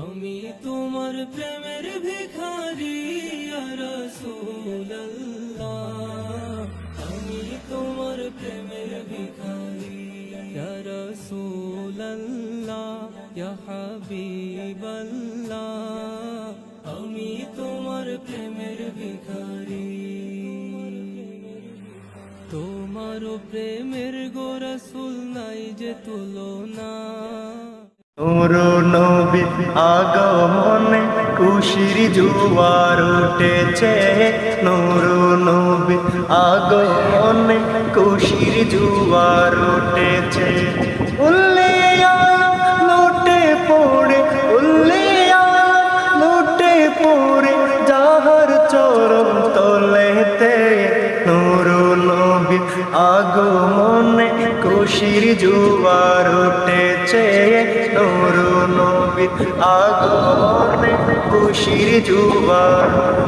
আমি তোমার প্রেমের ভিখারি রসুল্লাহ আমি তোমার প্রেমের ভিখারি রসুল্লাহ হাবিবাল্লাহ। আমি তোমার প্রেমের ভিখারি। তোমার প্রেমের গোরসুল নাই যে তুলনা। নূর নবী আগমনে খুশির জুয়ার উঠেছে। নূর নবী আগমনে খুশির জুয়ার উঠেছে। উল্লে লুটে পড়ে, উল্লে লুটে পড়ে, যাহার চরম তলেতে নূর নবী আগমনে খুশির জুয়ার উঠেছে। নূর নবী আগমনে খুশির জুয়ার